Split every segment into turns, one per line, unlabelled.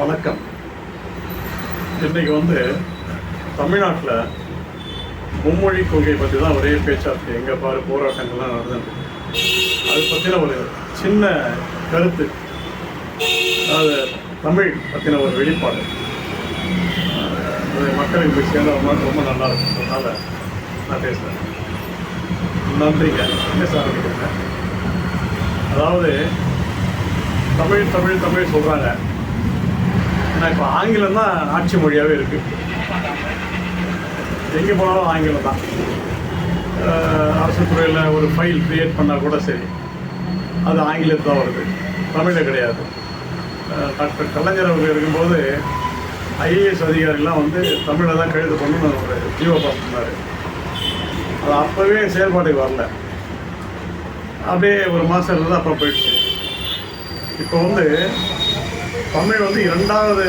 வணக்கம். இன்னைக்கு வந்து தமிழ்நாட்டில் மும்மொழி கொள்கை பற்றி தான் ஒரே பேச்சாச்சு. எங்கே பாரு போராட்டங்கள்லாம் நடந்துட்டு அது பற்றின ஒரு சின்ன கருத்து. அது தமிழ் பற்றின ஒரு வெளிப்பாடு. மக்களுக்கு போய் சேர்ந்த ரொம்ப நல்லா இருக்கும் அதனால் நான் பேசுகிறேன் நன்றிங்க. பேச ஆரம்பிக்கிறேன் அதாவது தமிழ் தமிழ் தமிழ் சொல்கிறாங்க ஆனால் இப்போ ஆங்கிலம் தான் ஆட்சி மொழியாகவே இருக்குது எங்கே போனாலும் ஆங்கிலம் தான். அரசு துறையில் ஒரு ஃபைல் க்ரியேட் பண்ணால் கூட சரி. அது ஆங்கிலத்தில் தான் வருது. தமிழில் கிடையாது. டாக்டர் கலைஞர் அவங்க இருக்கும்போது ஐஏஎஸ் அதிகாரிலாம் வந்து தமிழை தான் கழுது பண்ணு ஒரு ஜீவோ பாஸ் பண்ணார். அது அப்போவே செயல்பாட்டுக்கு வரல. அப்படியே ஒரு மாதம் இருந்தால் அப்புறம் போயிடுச்சு. இப்போ வந்து தமிழ் வந்து இரண்டாவது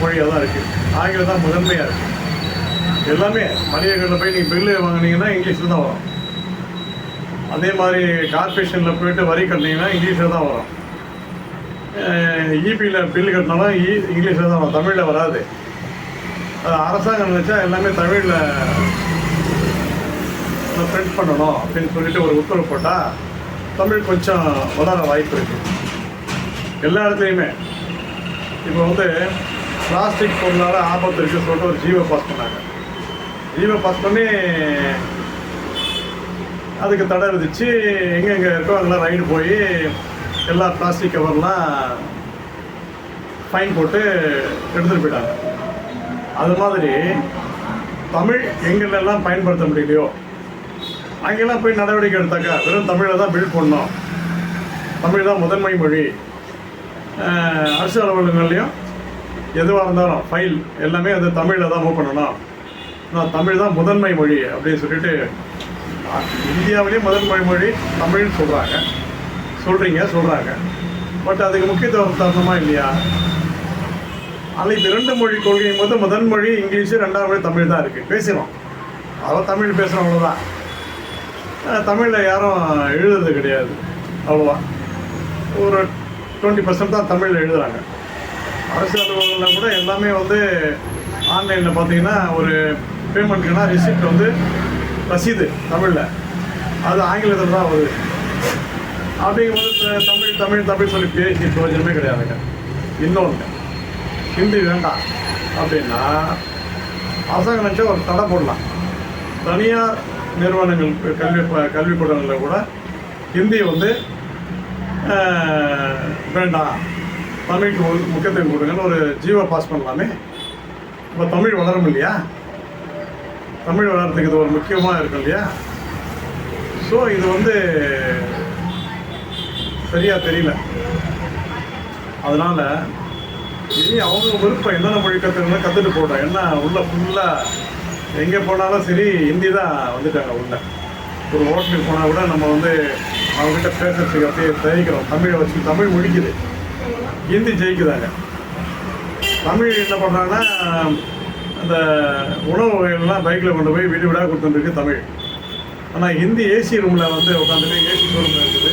மொழியாக தான் இருக்குது ஆங்கிலம் தான் முதன்மையாக இருக்குது எல்லாமே மளிகை போய் நீங்கள் பில்லு வாங்கினீங்கன்னா இங்கிலீஷில் தான் வரும். அதே மாதிரி கார்பரேஷனில் போயிட்டு வரி கட்டினீங்கன்னா இங்கிலீஷில் தான் வரும். இபியில் பில்லு கட்டினாலும் இ இங்கிலீஷில் தான் வரும். தமிழில் வராது. அது அரசாங்கம் நினச்சா எல்லாமே தமிழில் பிரிண்ட் பண்ணணும் அப்படின்னு சொல்லிட்டு ஒரு உத்தரவு போட்டால் தமிழ் கொஞ்சம் வளர வாய்ப்பு இருக்குது எல்லா இடத்துலையுமே. இப்போ வந்து பிளாஸ்டிக் பொருளால் ஆபத்து இருக்குன்னு சொல்லிட்டு ஒரு ஜீவோ பாஸ் பண்ணாங்க. ஜீவோ பாஸ் பண்ணி அதுக்கு தடை விதிச்சு எங்கெங்கே இருக்கோ அங்கெல்லாம் ரைடு போய் எல்லா பிளாஸ்டிக் கவர்லாம் ஃபைன் போட்டு எடுத்துகிட்டு போயிட்டாங்க. அது மாதிரி தமிழ் எங்கெல்லாம் பயன்படுத்த முடியலையோ? அங்கெல்லாம் போய் நடவடிக்கை எடுத்தாக்கா வெறும் தமிழில் தான் பில்ட் பண்ணோம் தமிழ் தான் முதன்மை மொழி. அரசு அலுவலகங்கள்லையும் எதுவாக இருந்தாலும் ஃபைல் எல்லாமே அது தமிழில் தான் மூவ் பண்ணணும். நான் தமிழ் தான் முதன்மை மொழி அப்படின்னு சொல்லிட்டு இந்தியாவிலேயே முதன்மை மொழி தமிழ்னு சொல்கிறாங்க சொல்கிறீங்க சொல்கிறாங்க பட் அதுக்கு முக்கியத்துவம் தரணுமா இல்லையா? ஆனால் இப்போ இரண்டு மொழி கொள்கையும் போது முதன் மொழி இங்கிலீஷு ரெண்டாவது மொழி தமிழ் தான் இருக்குது பேசுகிறோம் அதாவது தமிழ் பேசுகிறோம் அவ்வளோதான் தமிழில் யாரும் எழுதுறது கிடையாது. அவ்வளோவா ஒரு டுவெண்ட்டி பர்சன்ட் தான் தமிழில் எழுதுகிறாங்க அரசு அலுவலகங்களில் கூட எல்லாமே வந்து ஆன்லைனில் பார்த்தீங்கன்னா ஒரு பேமெண்ட்டுக்குன்னா ரிசிப்ட் வந்து ரசீது தமிழில். அது ஆங்கிலத்தில் தான் வருது. அப்படிங்கும்போது தமிழ் தமிழ் தமிழ் சொல்லி பேசி பிரயோஜனமே கிடையாதுங்க. இன்னொன்று ஹிந்தி வேண்டாம் அப்படின்னா அரசாங்கம் நினச்சா ஒரு தடை போடலாம். தனியார் நிறுவனங்கள் கல்வி கல்விக்கூடங்களில் கூட ஹிந்தி வந்து வேண்டாம் தமிழுக்கு முக்கியத்துவம் கொடுங்கன்னு ஒரு ஜீவோ பாஸ் பண்ணலாமே. இப்போ தமிழ் வளரும் இல்லையா? தமிழ் வளர்கிறதுக்கு இது ஒரு முக்கியமாக இருக்கும் இல்லையா? ஸோ இது வந்து சரியாக தெரியல. அதனால் இனி அவங்க விருப்பம் என்னென்ன மொழி கற்றுக்கணும் கற்றுட்டு போட்டோம் என்ன உள்ள ஃபுல்லாக எங்கே போனாலும் சரி ஹிந்தி தான் வந்துட்டாங்க உள்ள. ஒரு ஹோட்டலுக்கு போனால் கூட நம்ம வந்து அவங்ககிட்ட பேசுறதுக்கு அப்படியே தயக்கிறோம். தமிழை வச்சு தமிழ் முடிக்குது ஹிந்தி ஜெயிக்குதாங்க. தமிழ் என்ன பண்ணுறாங்கன்னா அந்த உணவு வகைகள்லாம் பைக்கில் கொண்டு போய் வீடு வீடாக கொடுத்துருக்கு தமிழ். ஆனால் ஹிந்தி ஏசி ரூமில் வந்து உட்காந்துட்டு ஏசி ஷோரூமில் இருக்குது.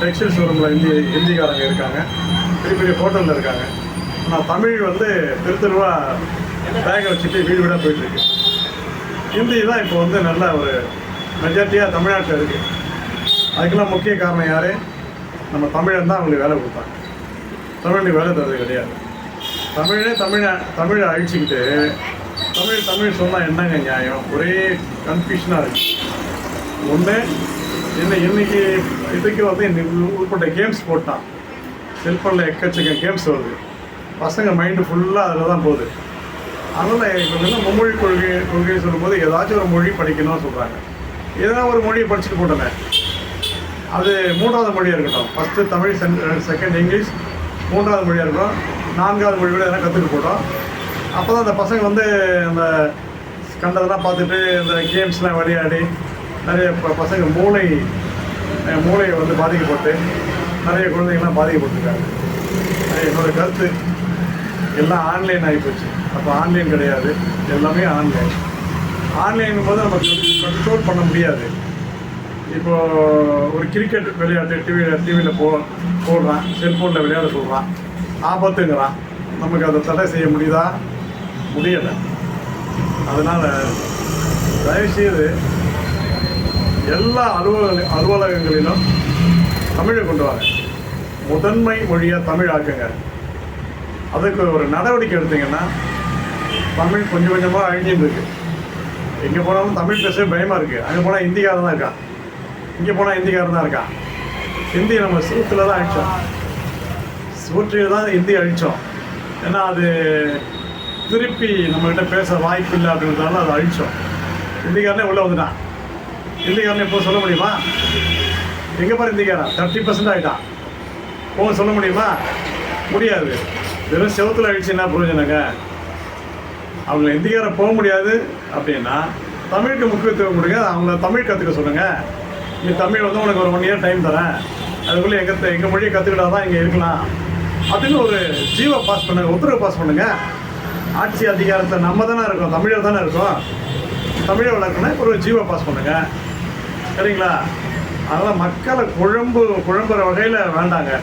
டெக்ஸ்டைல் ஷோரூமில் ஹிந்தி ஹிந்திக்காரங்க இருக்காங்க. பெரிய பெரிய ஹோட்டலில் இருக்காங்க. ஆனால் தமிழ் வந்து தெரு தெருவாக பேக்கை வச்சுட்டு வீடு வீடாக போயிட்டுருக்கு. ஹிந்தி தான் இப்போ வந்து நல்ல ஒரு மெஜாரிட்டியாக தமிழ்நாட்டில் இருக்குது அதுக்கெல்லாம் முக்கிய காரணம் யார்? நம்ம தமிழன் தான் அவங்களுக்கு வேலை கொடுத்தாங்க தமிழுக்கு வேலை தரது கிடையாது. தமிழே தமிழை தமிழை அழிச்சிக்கிட்டு தமிழ் தமிழ் சொன்னால் என்னங்க நியாயம்? ஒரே கன்ஃபியூஷனாக இருக்கு. ஒன்று என்ன இன்னைக்கு இதுக்கு வந்து இன்னைக்கு உட்பட்ட கேம்ஸ் போட்டான். செல்ஃபோனில் எக்கச்சக்க கேம்ஸ் வருது. பசங்க மைண்டு ஃபுல்லாக அதில் தான் போகுது. அதனால் இப்போ வந்து மும்மொழி கொள்கை கொள்கைன்னு சொல்லும்போது ஏதாச்சும் ஒரு மொழி படிக்கணும்னு சொல்கிறாங்க ஏதாவது ஒரு மொழியை படிச்சுட்டு போட்டேன் அது மூன்றாவது மொழியாக இருக்கட்டும். ஃபஸ்ட்டு தமிழ் செகண்ட் இங்கிலீஷ் மூன்றாவது மொழியாக இருக்கட்டும். நான்காவது மொழி கூட எதனா கற்றுக்க போட்டோம். அப்போ தான் அந்த பசங்க வந்து அந்த கண்டதெல்லாம் பார்த்துட்டு இந்த கேம்ஸ்லாம் விளையாடி நிறைய பசங்க மூளை மூளையை வந்து பாதிக்கப்பட்டு நிறைய குழந்தைங்கள்லாம் பாதிக்கப்பட்டிருக்காங்க. என்னோடய கருத்து. எல்லாம் ஆன்லைன் ஆகிப்போச்சு அப்போ ஆன்லைன் கிடையாது. எல்லாமே ஆன்லைன் ஆன்லைன் போது நம்ம கண்ட்ரோல் பண்ண முடியாது. இப்போ ஒரு கிரிக்கெட் விளையாட்டு டிவியில் டிவியில் போ போடுறான் செல்ஃபோனில் விளையாட சொல்கிறான் ஆபத்துங்கிறான். நமக்கு அதை தடை செய்ய முடியுதா? முடியலை. அதனால் தயவுசெய்து எல்லா அலுவலக அலுவலகங்களிலும் தமிழை கொண்டு வாங்க. முதன்மை மொழியாக தமிழ் ஆக்குங்க. அதுக்கு ஒரு நடவடிக்கை எடுத்தீங்கன்னா தமிழ் கொஞ்சம் கொஞ்சமாக அழிஞ்சிட்டு இருக்கு. எங்கே போனாலும் தமிழ் பேச பயமாக இருக்குது அங்கே போனால் ஹிந்திக்காரன் தான் இருக்கான். இங்கே போனால் ஹிந்திக்காரன் தான் இருக்கான். ஹிந்தி நம்ம சூத்தில் தான் அழிச்சோம் சூற்றில் தான் ஹிந்தி அழித்தோம் ஏன்னா அது திருப்பி நம்மகிட்ட பேச வாய்ப்பு இல்லை அப்படின்றதால அதை அழித்தோம் ஹிந்திக்காரனே உள்ளே வந்துட்டான். ஹிந்திக்காரன் இப்போ சொல்ல முடியுமா? எங்கே பாரு ஹிந்திக்காரன் தேர்ட்டி பர்சன்ட் ஆகிட்டான் போக சொல்ல முடியுமா? முடியாது. வெறும் செவத்தில் அழிச்சு என்ன புரிஞ்சுனாங்க? அவங்க ஹிந்திக்காரன் போக முடியாது அப்படின்னா தமிழுக்கு முக்கியத்துவம் கொடுங்க. அவங்கள தமிழ் கற்றுக்க சொல்லுங்கள் நீ தமிழ் வந்து உனக்கு ஒரு ஒன் இயர் டைம் தரேன். அதுக்குள்ளே எங்கள் எங்கள் மொழியை கற்றுக்கிட்டா தான் இங்கே இருக்கலாம். அப்படின்னு ஒரு ஜீவோ பாஸ் பண்ணுங்க உத்தரவு பாஸ் பண்ணுங்க. ஆட்சி அதிகாரத்தை நம்ம தானே இருக்கோம் தமிழர் தானே இருக்கோம். தமிழை வளர்க்கணும் ஒரு ஜீவோ பாஸ் பண்ணுங்க. சரிங்களா? அதெல்லாம் மக்களை குழம்பு குழம்புற வகையில் வேண்டாங்க.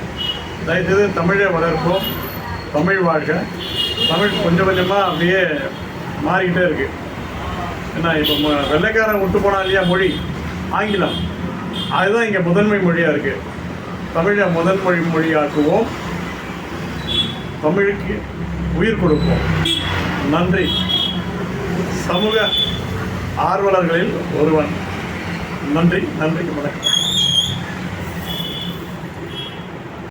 தயவுசெய்து தமிழை வளர்ப்போம் தமிழ் வாழ்க. தமிழ் கொஞ்சம் கொஞ்சமாக அப்படியே மாறிக்கிட்டே இருக்குது ஏன்னா இப்போ ம- வெள்ளைக்காரன் விட்டு போனா இல்லையா மொழி? ஆங்கிலம். அதுதான் இங்கே முதன்மை மொழியாக இருக்குது தமிழை முதன்மொழி மொழியாக்குவோம். தமிழுக்கு உயிர் கொடுப்போம். நன்றி. சமூக ஆர்வலர்களில் ஒருவன். நன்றி நன்றி வணக்கம்.